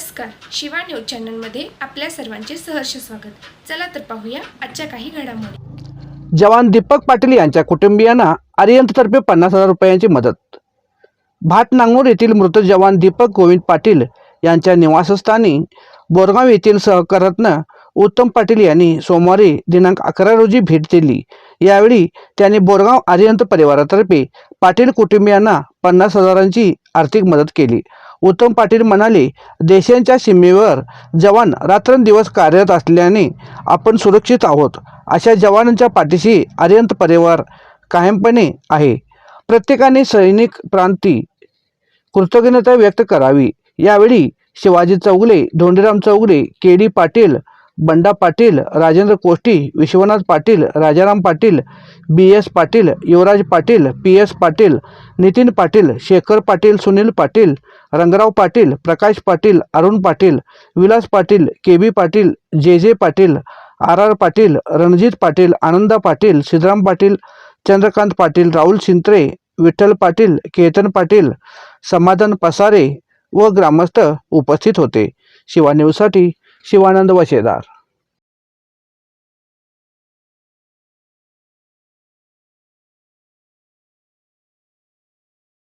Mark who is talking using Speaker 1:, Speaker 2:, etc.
Speaker 1: Shiva news चॅनलमध्ये आपल्या सर्वांचे सहर्ष स्वागत. चला तर पाहूया आजच्या काही घडामोडी.
Speaker 2: जवान दीपक पाटील यांच्या कुटुंबियांना आर्यंततर्फे पन्नास हजार रुपयांची मदत. भाट नांगूर येथील मृत जवान दीपक गोविंद पाटील यांच्या निवासस्थानी बोरगाव येथील सहकारत्न उत्तम पाटील यांनी सोमवारी दिनांक अकरा रोजी भेट दिली. यावेळी त्यांनी बोरगाव आर्यंत परिवारातर्फे पाटील कुटुंबियांना पन्नास हजारांची आर्थिक मदत केली. उत्तम पाटील म्हणाले देशांच्या सीमेवर जवान रात्रंदिवस कार्यरत असल्याने आपण सुरक्षित आहोत. अशा जवानांच्या पाठीशी आर्यंत परिवार कायमपणे आहे. प्रत्येकाने सैनिक प्रांती कृतज्ञता व्यक्त करावी. यावेळी Shivaji Chougale Dhondiram Chougale K D Patil Banda Patil Rajendra Koshti Vishwanath Patil Rajaram Patil B S Patil Yuvraj Patil P S Patil Nitin Patil Shekhar Patil Sunil Patil Rangrao Patil Prakash Patil Arun Patil Vilas Patil K B Patil J J Patil R R Patil Ranjit Patil Ananda Patil Siddharam Patil Chandrakant Patil Rahul Shintre Vitthal Patil Ketan Patil Samadhan Pasare व ग्रामस्थ उपस्थित होते. शिवा न्यूजसाठी शिवानंद वशेदार.